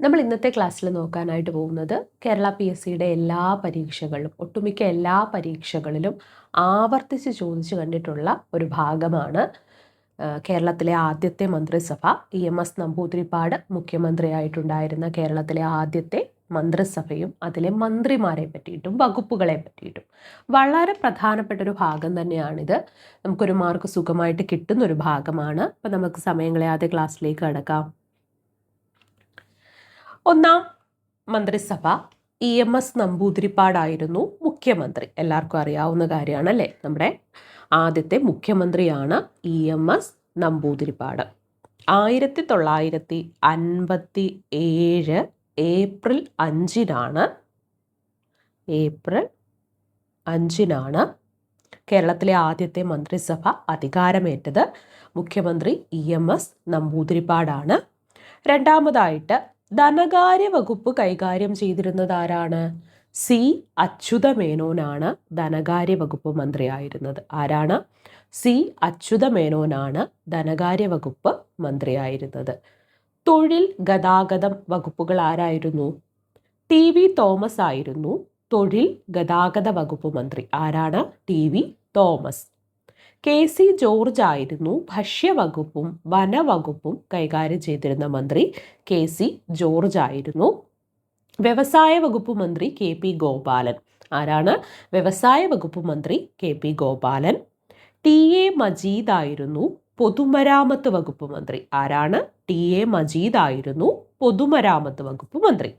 നമ്മൾ ഇന്നത്തെ ക്ലാസ്സിൽ നോക്കാനായിട്ട് പോകുന്നത് കേരള പി എസ് സിയുടെ എല്ലാ പരീക്ഷകളിലും ഒട്ടുമിക്ക എല്ലാ പരീക്ഷകളിലും ആവർത്തിച്ച് ചോദിച്ചു കണ്ടിട്ടുള്ള ഒരു ഭാഗമാണ് കേരളത്തിലെ ആദ്യത്തെ മന്ത്രിസഭ. ഇ എം എസ് നമ്പൂതിരിപ്പാട് മുഖ്യമന്ത്രിയായിട്ടുണ്ടായിരുന്ന കേരളത്തിലെ ആദ്യത്തെ മന്ത്രിസഭയും അതിലെ മന്ത്രിമാരെ പറ്റിയിട്ടും വകുപ്പുകളെ പറ്റിയിട്ടും. വളരെ പ്രധാനപ്പെട്ട ഒരു ഭാഗം തന്നെയാണിത്. നമുക്കൊരു മാർക്ക് സുഖമായിട്ട് കിട്ടുന്നൊരു ഭാഗമാണ്. അപ്പം നമുക്ക് സമയം കളയാതെ ക്ലാസ്സിലേക്ക് കടക്കാം. ഒന്നാം മന്ത്രിസഭ ഇ എം എസ് നമ്പൂതിരിപ്പാടായിരുന്നു മുഖ്യമന്ത്രി. എല്ലാവർക്കും അറിയാവുന്ന കാര്യമാണ് അല്ലേ നമ്മുടെ ആദ്യത്തെ മുഖ്യമന്ത്രിയാണ് ഇ എം എസ് നമ്പൂതിരിപ്പാട്. ആയിരത്തി തൊള്ളായിരത്തി അൻപത്തി ഏഴ് ഏപ്രിൽ അഞ്ചിനാണ് ഏപ്രിൽ അഞ്ചിനാണ് കേരളത്തിലെ ആദ്യത്തെ മന്ത്രിസഭ അധികാരമേറ്റത് മുഖ്യമന്ത്രി ഇ എം എസ് നമ്പൂതിരിപ്പാടാണ്. രണ്ടാമതായിട്ട് ധനകാര്യ വകുപ്പ് കൈകാര്യം ചെയ്തിരുന്നത് ആരാണ് സി. അച്യുത മേനോനാണ് ധനകാര്യ വകുപ്പ് മന്ത്രിയായിരുന്നത്. ആരാണ്? സി. അച്യുത മേനോനാണ് ധനകാര്യ വകുപ്പ് മന്ത്രിയായിരുന്നത്. തൊഴിൽ ഗതാഗതം വകുപ്പുകൾ ആരായിരുന്നു? ടി. വി. തോമസ് ആയിരുന്നു തൊഴിൽ ഗതാഗത വകുപ്പ് മന്ത്രി. ആരാണ്? T. V. Thomas. K C George ആയിരുന്നു ഭക്ഷ്യവകുപ്പും വനവകുപ്പും കൈകാര്യം ചെയ്തിരുന്ന മന്ത്രി കെ സി ജോർജ് ആയിരുന്നു. വ്യവസായ വകുപ്പ് മന്ത്രി കെ പി ഗോപാലൻ. ആരാണ്? വ്യവസായ വകുപ്പ് മന്ത്രി K P Gopalan. T A Majeed ആയിരുന്നു പൊതുമരാമത്ത് വകുപ്പ് മന്ത്രി. ആരാണ്? ടി എ മജീദ് ആയിരുന്നു പൊതുമരാമത്ത് വകുപ്പ് മന്ത്രി.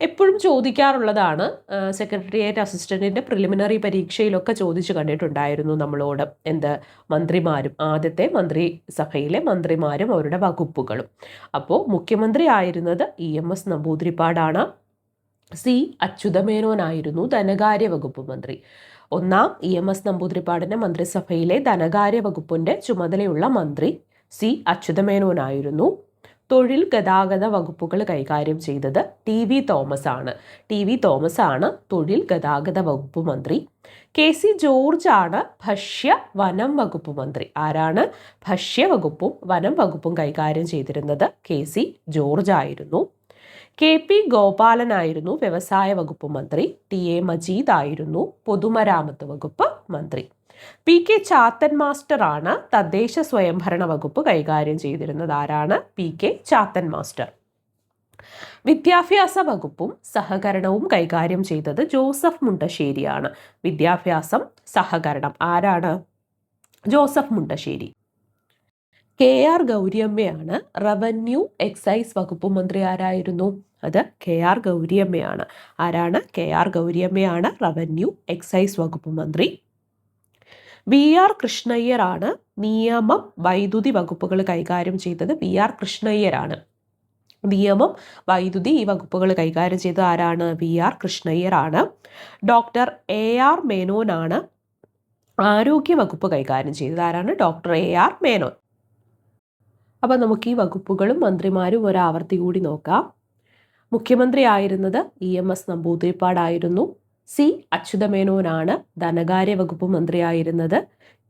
എപ്പോഴും ചോദിക്കാറുള്ളതാണ് സെക്രട്ടേറിയറ്റ് അസിസ്റ്റന്റിന്റെ പ്രിലിമിനറി പരീക്ഷയിലൊക്കെ ചോദിച്ചു കണ്ടിട്ടുണ്ടായിരുന്നു നമ്മളോട്. എന്ത്? മന്ത്രിമാരും ആദ്യത്തെ മന്ത്രിസഭയിലെ മന്ത്രിമാരും അവരുടെ വകുപ്പുകളും. അപ്പോൾ മുഖ്യമന്ത്രി ആയിരുന്നത് ഇ എം എസ് നമ്പൂതിരിപ്പാടാണ്. സി അച്യുതമേനോനായിരുന്നു ധനകാര്യ വകുപ്പ് മന്ത്രി. ഒന്നാം ഇ എം എസ് നമ്പൂതിരിപ്പാടിന്റെ മന്ത്രിസഭയിലെ ധനകാര്യ വകുപ്പിന്റെ ചുമതലയുള്ള മന്ത്രി സി അച്യുതമേനോനായിരുന്നു. തൊഴിൽ ഗതാഗത വകുപ്പുകൾ കൈകാര്യം ചെയ്തത് ടി വി തോമസ് ആണ്. ടി വി തോമസ് ആണ് തൊഴിൽ ഗതാഗത വകുപ്പ് മന്ത്രി. കെ സി ജോർജ് ആണ് ഭക്ഷ്യ വനം വകുപ്പ് മന്ത്രി. ആരാണ് ഭക്ഷ്യ വകുപ്പും വനം വകുപ്പും കൈകാര്യം ചെയ്തിരുന്നത്? കെ സി ജോർജ് ആയിരുന്നു. കെ പി ഗോപാലനായിരുന്നു വ്യവസായ വകുപ്പ് മന്ത്രി. ടി എ മജീദ് ആയിരുന്നു പൊതുമരാമത്ത് വകുപ്പ് മന്ത്രി. പി കെ ചാത്തൻ മാസ്റ്റർ ആണ് തദ്ദേശ സ്വയംഭരണ വകുപ്പ് കൈകാര്യം ചെയ്തിരുന്നത്. ആരാണ്? P K Chathan master. വിദ്യാഭ്യാസ വകുപ്പും സഹകരണവും കൈകാര്യം ചെയ്തത് ജോസഫ് മുണ്ടശ്ശേരിയാണ്. വിദ്യാഭ്യാസം സഹകരണം. ആരാണ്? ജോസഫ് മുണ്ടശ്ശേരി. കെ ആർ ഗൗരിയമ്മയാണ് റവന്യൂ എക്സൈസ് വകുപ്പ് മന്ത്രി ആരായിരുന്നു? അത് കെ ആർ ഗൗരിയമ്മയാണ്. ആരാണ്? കെ ആർ ഗൗരിയമ്മയാണ് റവന്യൂ എക്സൈസ് വകുപ്പ് മന്ത്രി. വി ആർ കൃഷ്ണയ്യരാണ് നിയമം വൈദ്യുതി വകുപ്പുകൾ കൈകാര്യം ചെയ്തത്. വി ആർ കൃഷ്ണയ്യരാണ്. നിയമം വൈദ്യുതി ഈ വകുപ്പുകൾ കൈകാര്യം ചെയ്തത് ആരാണ്? വി ആർ കൃഷ്ണയ്യരാണ്. ഡോക്ടർ എ ആർ മേനോനാണ് ആരോഗ്യ വകുപ്പ് കൈകാര്യം ചെയ്തത്. ആരാണ്? Doctor A R Menon. അപ്പം നമുക്ക് ഈ വകുപ്പുകളും മന്ത്രിമാരും ഒരാവർത്തി കൂടി നോക്കാം. മുഖ്യമന്ത്രി ആയിരുന്നത് ഇ എം എസ് നമ്പൂതിരിപ്പാടായിരുന്നു. സി അച്യുതമേനോനാണ് ധനകാര്യ വകുപ്പ് മന്ത്രിയായിരുന്നത്.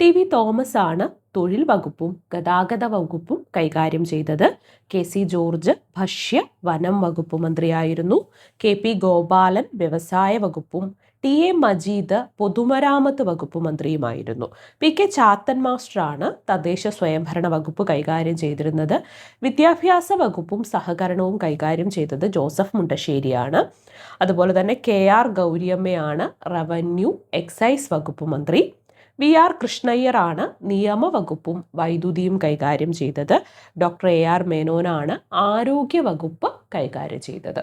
ടി വി തോമസ് ആണ് തൊഴിൽ വകുപ്പും ഗതാഗത വകുപ്പും കൈകാര്യം ചെയ്തത്. കെ സി ജോർജ് ഭക്ഷ്യ വനം വകുപ്പ് മന്ത്രിയായിരുന്നു. കെ പി ഗോപാലൻ വ്യവസായ വകുപ്പും ടി എ മജീദ് പൊതുമരാമത്ത് വകുപ്പ് മന്ത്രിയുമായിരുന്നു. പി കെ ചാത്തൻ മാസ്റ്ററാണ് തദ്ദേശ സ്വയംഭരണ വകുപ്പ് കൈകാര്യം ചെയ്തിരുന്നത്. വിദ്യാഭ്യാസ വകുപ്പും സഹകരണവും കൈകാര്യം ചെയ്തത് ജോസഫ് മുണ്ടശ്ശേരിയാണ്. അതുപോലെ തന്നെ കെ ആർ ഗൗരിയമ്മയാണ് റവന്യൂ എക്സൈസ് വകുപ്പ് മന്ത്രി. വി ആർ കൃഷ്ണയ്യറാണ് നിയമവകുപ്പും വൈദ്യുതിയും കൈകാര്യം ചെയ്തത്. ഡോക്ടർ എ ആർ മേനോനാണ് ആരോഗ്യവകുപ്പ് കൈകാര്യം ചെയ്തത്.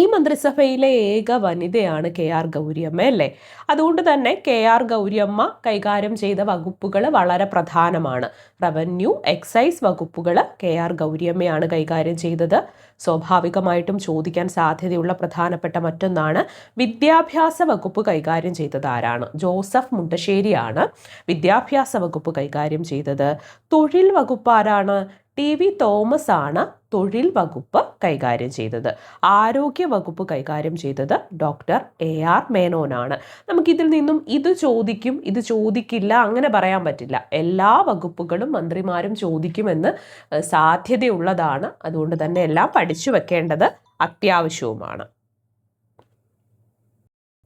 ഈ മന്ത്രിസഭയിലെ ഏക വനിതയാണ് കെ ആർ ഗൗരിയമ്മ അല്ലേ? അതുകൊണ്ട് തന്നെ കെ ആർ ഗൗരിയമ്മ കൈകാര്യം ചെയ്ത വകുപ്പുകൾ വളരെ പ്രധാനമാണ്. റവന്യൂ എക്സൈസ് വകുപ്പുകൾ കെ ആർ ഗൗരിയമ്മയാണ് കൈകാര്യം ചെയ്തത്. സ്വാഭാവികമായിട്ടും ചോദിക്കാൻ സാധ്യതയുള്ള പ്രധാനപ്പെട്ട മറ്റൊന്നാണ് വിദ്യാഭ്യാസ വകുപ്പ് കൈകാര്യം ചെയ്തത് ആരാണ്? ജോസഫ് മുണ്ടശ്ശേരിയാണ് വിദ്യാഭ്യാസ വകുപ്പ് കൈകാര്യം ചെയ്തത്. തൊഴിൽ വകുപ്പ് ആരാണ്? ടി വി തോമസ് ആണ് തൊഴിൽ വകുപ്പ് കൈകാര്യം ചെയ്തത്. ആരോഗ്യ വകുപ്പ് കൈകാര്യം ചെയ്തത് ഡോക്ടർ എ ആർ മേനോനാണ്. നമുക്കിതിൽ നിന്നും ഇത് ചോദിക്കും ഇത് ചോദിക്കില്ല അങ്ങനെ പറയാൻ പറ്റില്ല. എല്ലാ വകുപ്പുകളും മന്ത്രിമാരും ചോദിക്കുമെന്ന് സാധ്യതയുള്ളതാണ്. അതുകൊണ്ട് തന്നെ എല്ലാം പഠിച്ചു വെക്കേണ്ടത് അത്യാവശ്യവുമാണ്.